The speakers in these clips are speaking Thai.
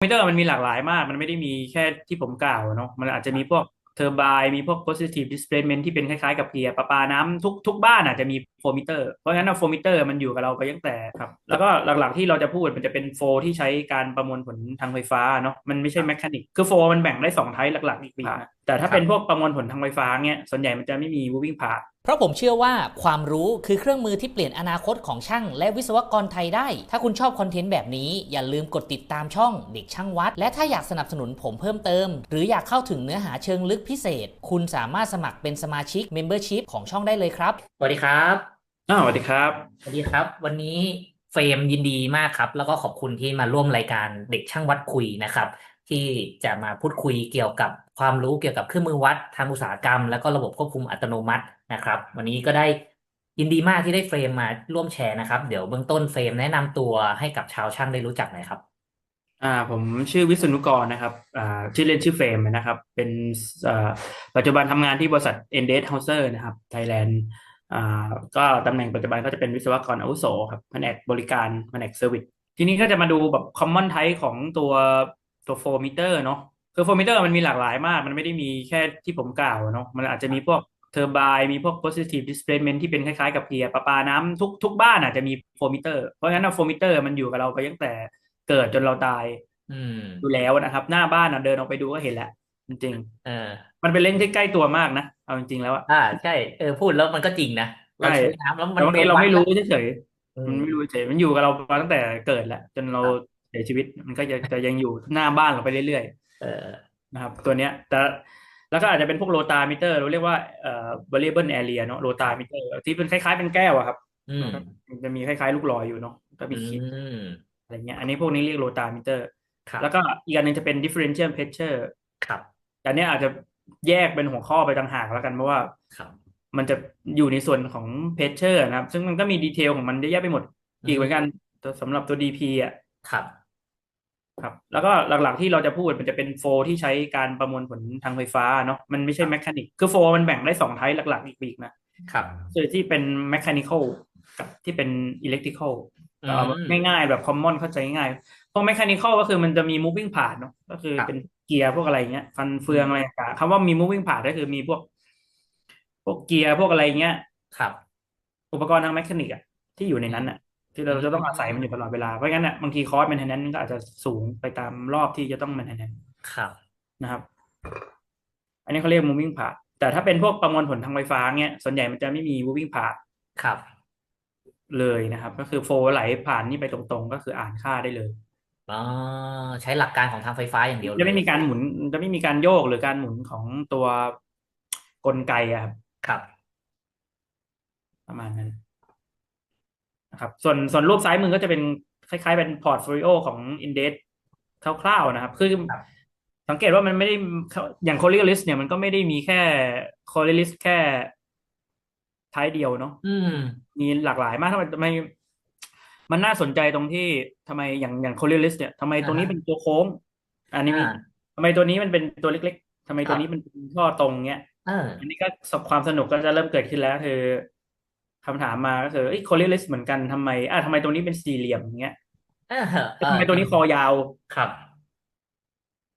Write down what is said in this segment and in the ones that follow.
มิเตอร์มันมีหลากหลายมาก มันไม่ได้มีแค่ที่ผมกล่าวเนาะ มันอาจจะมีพวกเทอร์ไบน์มีพวก positive displacement ที่เป็นคล้ายๆ กับเกียร์ประปาน้ำทุกทุกบ้านอาจจะมีโฟมิเตอร์ เพราะฉะนั้นโฟมิเตอร์มันอยู่กับเราไปตั้งแต่ครับ แล้วก็หลักๆที่เราจะพูดมันจะเป็นโฟที่ใช้การประมวลผลทางไฟฟ้าเนาะมันไม่ใช่แมคานิกคือโฟมันแบ่งได้สองไทป์หลักๆอีกปีนะแต่ถ้าเป็นพวกประมวลผลทางไฟฟ้าเนี่ยส่วนใหญ่มันจะไม่มี moving part เพราะผมเชื่อว่าความรู้คือเครื่องมือที่เปลี่ยนอนาคตของช่างและวิศวกรไทยได้ ถ้าคุณชอบคอนเทนต์แบบนี้อย่าลืมกดติดตามช่องเด็กช่างวัด และถ้าอยากสนับสนุนผมเพิ่มเติม หรืออยากเข้าถึงเนื้อหาเชิงลึกพิเศษ คุณสามารถสมัครเป็นสมาชิก Membership ของช่องได้เลยครับสวัสดีครับ อ้าวสวัสดีครับ สวัสดีครับ วันนี้เฟรมยินดีมากครับ แล้วก็ขอบคุณที่มาร่วมรายการเด็กช่างวัดคุยนะครับ ที่จะมาพูดคุยเกี่ยวกับความรู้เกี่ยวกับเครื่องมือวัดทางอุตสาหกรรม แล้วก็ระบบควบคุมอัตโนมัตินะครับ วันนี้ก็ได้ยินดีมากที่ได้เฟรมมาร่วมแชร์นะครับ เดี๋ยวเบื้องต้นเฟรมแนะนำตัวให้กับชาวช่างได้รู้จักหน่อยครับ อ่าผมชื่อวิษณุกรนะครับอ่าชื่อเล่นชื่อเฟรมนะครับ เป็นอ่าปัจจุบันทำงานที่บริษัท e n d e s h o u s e r นะครับไทยแลนด์ อ่าก็ตำแหน่งปัจจุบันก็จะเป็นวิศวกรอาวุโสครับแผนกบริการแผนกเซอร์วิสทีนี้ก็จะมาดูแบบ common type ของตัวตัวโฟมิเตอร์เนาะคือโฟมิเตอร์มันมีหลากหลายมาก มันไม่ได้มีแค่ที่ผมกล่าวเนาะมันอาจจะมีพวกเทอร์ไบน์มีพวก positive displacement ที่เป็นคล้ายๆกับเกียร์ประปาน้ำทุกทุกบ้านอาจจะมีโฟมิเตอร์เพราะฉะนั้นโฟมิเตอร์มันอยู่กับเราไปตั้งแต่เกิดจนเราตายอืมอยู่แล้วนะครับ หน้าบ้านอะเดินออกไปดูก็เห็นแล้วจริงเออๆมันเป็นเล่นที่ใกล้ตัวมากนะ เอาจริงๆแล้วอะอ่าใช่เออพูดแล้วมันก็จริงนะเราใช่ใช้น้ำแล้วมัแต่นบางทีเราไม่รู้เฉยอืๆมันมไม่รู้เฉยๆมันอยู่กับเรามาตั้งแต่เกิดแล้วจนเราเสียชีวิตมันก็จะจะยังอยู่หน้าบ้านเราไปเรื่อยเออๆนะครับ ตัวเนี้ย แต่แล้วก็อาจจะเป็นพวกโรตามิเตอร์เราเรียกว่าเอ่อ variable area เนาะโรตามิเตอร์ที่เป็นคล้ายๆเป็นแก้วอะครับอืมมันจะมีคล้ายๆ ลูกลอยอยู่เนาะก็มีอืขีดมอะไรเงี้ย อันนี้พวกนี้เรียกโรตามิเตอร์ครับแล้วก็อีกอันหนึงจะเป็น differential pressure ครับอันเนี้ยอาจจะ แยกเป็นหัวข้อไปต่างหากแล้วกันเพราะว่าครับมันจะอยู่ในส่วนของเพชเชอร์นะครับ ซึ่งมันก็มีดีเทลของมันเยอะแยะไปหมดอีกเหมือนกันตัวสำหรับตัว DP อะครับครับ แล้วก็หลักๆที่เราจะพูดมันจะเป็นโฟที่ใช้การประมวลผลทางไฟฟ้าเนาะมันไม่ใช่แมคานิกคือโฟมันแบ่งได้สองไทป์หลัก ๆ อีกปีกนะครับคือที่เป็นแมคานิคอลกับที่เป็นอิเล็กทริคอลอืเอามง่ายๆ แบบคอมมอนเข้าใจง่ายๆพวกแมคานิคอลก็คือมันจะมี moving part เนาะก็คือครับเป็น เกียร์พวกอะไรเงี้ย ฟันเฟืองอะไรต่างๆคำว่ามี moving part ก็คือมีพวก พวกเกียร์พวกอะไรเงี้ยครับ อุปกรณ์ทางแมคานิกอะที่อยู่ในนั้นอะที่เราจะต้องอาศัยมันอยู่ตลอดเวลาเพราะงั้นอะบางทีคอสแมนเทนแนนก็อาจจะสูงไปตามรอบที่จะต้องแมนเทนแนนครับนะครับ อันนี้เขาเรียก moving part แต่ถ้าเป็นพวกประมวลผลทางไฟฟ้าเงี้ยส่วนใหญ่มันจะไม่มี moving part ครับ เลยนะครับ ก็คือโฟไหลผ่านนี่ไปตรงๆ ก็คืออ่านค่าได้เลย อ๋อใช้หลักการของทางไฟฟ้าอย่างเดียวเลจะไม่ย มีการหมุนจะไม่มีการโยกหรือการหมุนของตัวกลไกอะครับครับ ประมาณนั้นนะครับ ส่วนส่วนรูปซ้ายมือก็จะเป็นคล้าย ๆ เป็นพอร์ตโฟลิโอของ Index คร่าวๆนะครับ คือครับ สังเกตว่ามันไม่ได้อย่าง Coriolis เนี่ยมันก็ไม่ได้มีแค่ Coriolis แค่ท้ายเดียวเนาะ อืม มีหลากหลายมากทำไมทำไม มันน่าสนใจตรงที่ทำไมอย่างอย่าง Coriolis เนี่ยทำไมตรงนี้อ่าฮะเป็นตัวโค้ง อันนี้มีอ่าทำไมตัวนี้มันเป็นตัวเล็ก ๆทำไมครัตัวบนี้มันเป็นท่อตรงเงี้ยเอออันนี้ก็ความสนุกก็จะเริ่มเกิดขึ้นแล้วคือคำถามมาก็คือเอ้ย Coriolis เหมือนกันทำไมอะทำไมตรงนี้เป็นสี่เหลี่ยมอย่างเงี้ยเออเอทำไมตัวนี้คอยาวครับ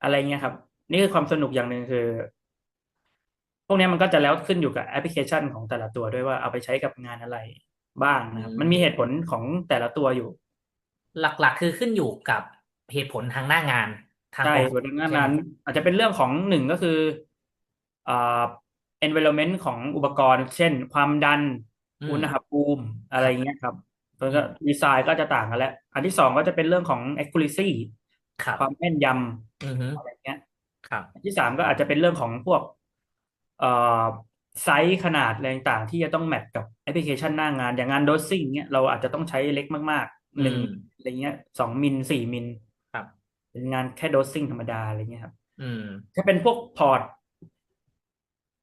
อะไรเงี้ยครับ นี่คือความสนุกอย่างหนึ่งคือพวกเนี้ยมันก็จะแล้วขึ้นอยู่กับแอปพลิเคชันของแต่ละตัวด้วยว่าเอาไปใช้กับงานอะไร บ้างนะครับอืมมันมีเหตุผลของแต่ละตัวอยู่ หลักๆ คือขึ้นอยู่กับเหตุผลทางหน้างานทางใช่ของส่วนงานใช่ไหมนั้น อาจจะเป็นเรื่องของหนึ่งก็คืออ่า environment ของอุปกรณ์ เช่น ความดัน อืมอุณหภูมิอะไรเงี้ยครับแล้วก็ดีไซน์ก็จะต่างกันแล้ว อันที่สองก็จะเป็นเรื่องของ accuracy ครับ ความแม่นยอือฮึำอะไรเงี้ย ครับ อันที่สามก็อาจจะเป็นเรื่องของพวกเอ่อ ไซส์ขนาดอะไรต่างๆที่จะต้องแมทกับแอปพลิเคชันหน้างาน อย่างงานโดสซิ่งเนี้ยเราอาจจะต้องใช้เล็กมากๆหนึ่งอืมอะไรเงี้ยสองมิลสี่มิลครับเป็นงานแค่โดสซิ่งธรรมดาอะไรเงี้ยครับ อืม ถ้าเป็นพวกพอร์ต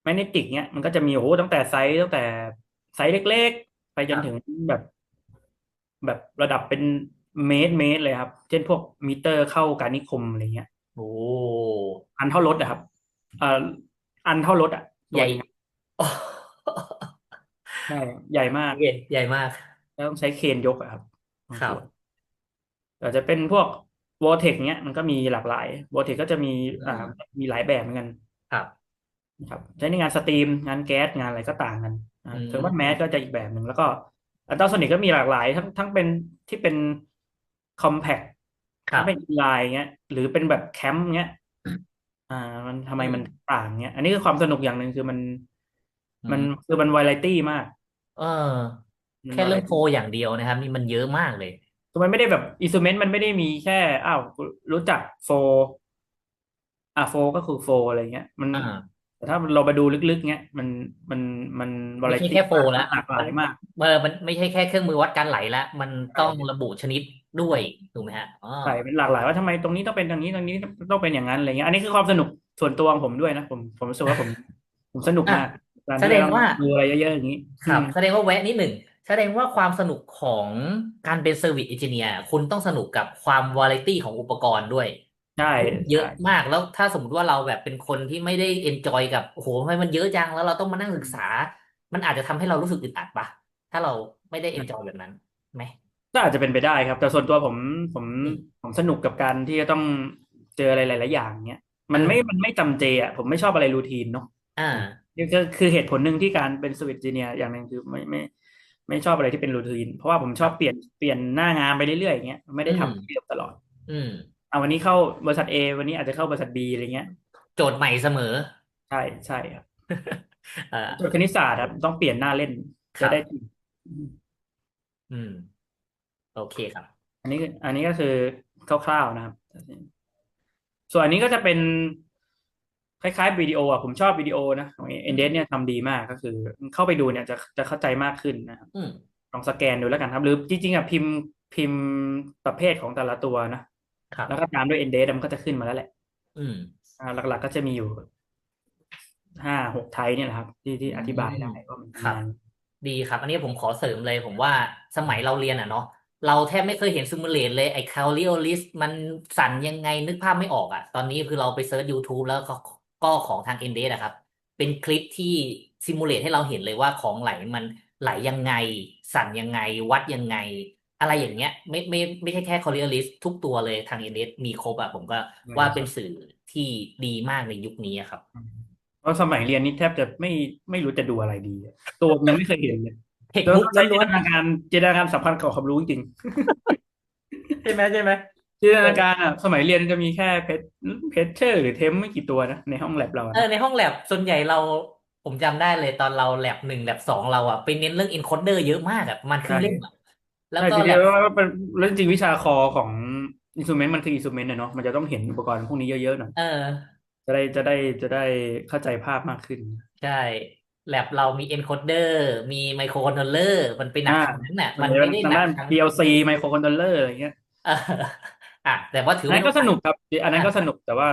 แมกเนติกเนี้ยมันก็จะมีโอ้โหตั้งแต่ไซส์ตั้งแต่ไซส์เล็ก ๆ ไปจนครับถึงแบบ แบบระดับเป็นเมตรเมตรเลยครับ เช่นพวกมิเตอร์เข้าการนิคมอะไรเงี้ยโอ้อันเท่ารถอะครับเอ่ออันเท่ารถอะใหญ่ตัวนึงอะ ใช่ใหญ่มากใหญ่ใหญ่มาก แล้วต้องใช้เครนยกอะครับบางครับตัวอาจจะเป็นพวกโวเทคเนี้ยมันก็มีหลากหลายโวเทคก็จะมีอ่าอืมมีหลายแบบเหมือนกันครับนะครับ ใช้ในงานสตรีมงานแก๊สงานอะไรก็ต่างกันอืมเทอร์มแมสก็จะอีกแบบหนึ่งแล้วก็อัลตราโซนิกก็มีหลากหลาย ทั้งทั้งเป็นที่เป็นคอมแพคครัทั้บงเป็นไลน์เงี้ย หรือเป็นแบบแคมป์เงี้ย อ่า มันทำไมอืมมันต่างเงี้ย อันนี้คือความสนุกอย่างหนึ่งคือมันอืมันมคือมันวาไรตี้มาก เออ มันแค่เรื่อง variety โพลอย่างเดียวนะครับ นี่มันเยอะมากเลย คือมันไม่ได้แบบอินสตูเมนต์มันไม่ได้มีแค่อ้าวรู้จักโฟอะโฟก็คือโฟอะไรเงี้ย มันอ่า แต่ถ้าเราไปดูลึกๆเงี้ยมันมันมันวาไรไม่ใช่ตี้แค่โฟลแล้วหลากหลายมากเออมันไม่ใช่แค่เครื่องมือวัดการไหลแล้วมันต้องระบุชนิดด้วยถูกไหมฮะอ๋อใช่เป็นหลากหลายว่าทำไมตรงนี้ต้องเป็นอย่างนี้ตรงนี้ต้องเป็นอย่างนั้นอะไรเงี้ยอันนี้คือความสนุกส่วนตัวของผมด้วยนะผมผมรู้สึกว่าผมผมสนุกมากการ แสที่ดงต้องว่าดูอะไรเยอะๆอย่างนี้ครับอืมแสดงว่าแวะนิดหนึ่งแสดงว่าความสนุกของการเป็นเซอร์วิสเอนจิเนียร์คุณต้องสนุกกับความวาไรตี้ของอุปกรณ์ด้วยใช่เยอะใช่มากแล้วถ้าสมมติว่าเราแบบเป็นคนที่ไม่ได้เอนจอยกับโอ้โหทำไมมันเยอะจังแล้วเราต้องมานั่งศึกษา มันอาจจะทำให้เรารู้สึกอึดอัดปะถ้าเราไม่ได้เอนจอยแบบนั้นไหมก็อาจจะเป็นไปได้ครับ แต่ส่วนตัวผมผมอืมผมสนุกกับการที่จะต้องเจออะไรหลาย ๆ อย่างเงี้ยมันไม่อืมมันไม่จำเจอะผมไม่ชอบอะไรรูทีนเนาะอ่า นี่ก็คือเหตุผลหนึ่งที่การเป็นสวิตเนียอย่างหนึ่งคือไม่ไม่ไม่ชอบอะไรที่เป็นรูทีน เพราะว่าผมชอบเปลี่ยนเปลี่ยนหน้างานไปเรื่อยๆอย่างเงี้ยไม่ได้อืมทำที่เดิมตลอด อืมเอาวันนี้เข้าบริษัท A วันนี้อาจจะเข้าบริษัท B อะไรเงี้ย โจทย์ใหม่เสมอ ใช่ใช่ครับเอ่าโจทย์คณิตศาสตร์ครับต้องเปลี่ยนหน้าเล่นครัจะบได้จริงอืม โอเคครับ อันนี้อันนี้ก็คือคร่าวๆนะครับ ส่วนอันนี้ก็จะเป็น คล้ายๆวิดีโออะผมชอบวิดีโอนะของเอ็นเดเนี่ยทำดีมากก็คือ เข้าไปดูเนี่ยจะจะเข้าใจมากขึ้นนะครับอืมลองสแกนดูแล้วกันครับ หรือจริงๆอะพิมพ์พิมพ์ประเภทของแต่ละตัวนะครับแล้วก็ตามด้วยเอ็นเดมันก็จะขึ้นมาแล้วแหละ อืมอ่าหลักๆก็จะมีอยู่ห้าหกไทยเนี่ยแหละครับ ที่ที่อธิบายได้ว่ามันครับทำงานดีครับ อันนี้ผมขอเสริมเลยผมว่าสมัยเราเรียนอะเนาะเราแทบไม่เคยเห็นซิมูเลตเลยไอ้คาลิโอลิสมันสั่นยังไงนึกภาพไม่ออกอะ ตอนนี้คือเราไปเซิร์ช YouTube แล้ว ก็ก็ของทาง n d อะครับ เป็นคลิปที่ซิมูเลตให้เราเห็นเลยว่าของไหลมันไหลยังไง สั่นยังไง วัดยังไง อะไรอย่างเงี้ย ไม่ไม่ไม่ใช่แค่คาลิโอลิสทุกตัวเลยทาง n d มีครบอะผมก็ว่าเป็นสื่อที่ดีมากในยุคนี้อะครับเพราะสมัยเรียนนี่แทบจะไม่ไม่รู้จะดูอะไรดีอะตัวยังไม่เคยเห็นเลยเทคแล้วบุ๊กใช้จิล้วนนตนาการจินตนาการสัมพันธ์กับความรู้จริงๆใช่ไหมใช่ไหมๆ จินตนาการอะสมัยเรียนจะมีแค่เพชเพชเชอร์หรือเทมไม่กี่ตัวนะในห้องแลบเราอะเออในห้องแลบส่วนใหญ่เราผมจำได้เลยตอนเราแลบหนึ่งแลบสองเราอะไปเน้นเรื่อง encoder เยอะมากอะประมันครึ่งเล่มอะแล้วใช่ก็ทีแลเดียวบว่าเป็นเรื่องจริงวิชาคอของอินสตูเมนต์มันคืออินสตูเมนต์เนาะมันจะต้องเห็นอุปกรณ์พวกนี้เยอะๆหน่อยเออ จะได้จะได้จะได้เข้าใจภาพมากขึ้น ใช่แลบเรามี encoder มี microcontroller มันไปหนักอ่าทางนั้นน่ะมัมันนจะไม่เป็นได้ทางหนักด้านทาง PLC microcontroller อะไรเงี้ยเอออะแต่ว่าถืออันว่านั้นก็สนุกครับ อันนั้นก็อะสนุกแต่ว่า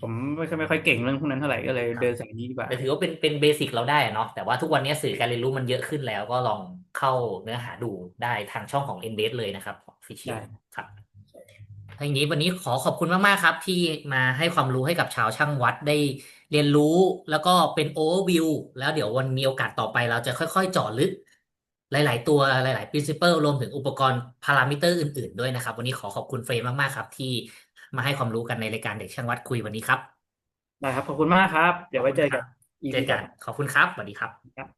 ผมไม่ค่อยไม่ค่อยเก่งเรื่องพวกนั้นเท่าไหร่ก็เลยครับเดินสายนี้ดีกว่าแต่ถือว่าเป็นเป็นเบสิกเราได้อะเนาะแต่ว่าทุกวันนี้สื่อการเรียนรู้มันเยอะขึ้นแล้วก็ลองเข้าเนื้อหาดูได้ทางช่องของ Embed เลยนะครับของ Official ได้ครับทางนี้วันนี้ขอขอบคุณมาก ๆ ครับ ที่มาให้ความรู้ให้กับชาวช่างวัดได้เรียนรู้แล้วก็เป็น overview แล้วเดี๋ยววันมีโอกาสต่อไปเราจะค่อย ๆ เจาะลึก หลาย ๆ ตัวหลาย ๆ principle รวมถึงอุปกรณ์พารามิเตอร์อื่น ๆ ด้วยนะครับ วันนี้ขอขอบคุณเฟรมมาก ๆ ครับ ที่มาให้ความรู้กันในรายการเด็กช่างวัดคุยวันนี้ครับ ได้ครับ ขอบคุณมากครับ เดี๋ยวไว้เจอกัน เจอกัน ขอบคุณครับ สวัสดีครับครับ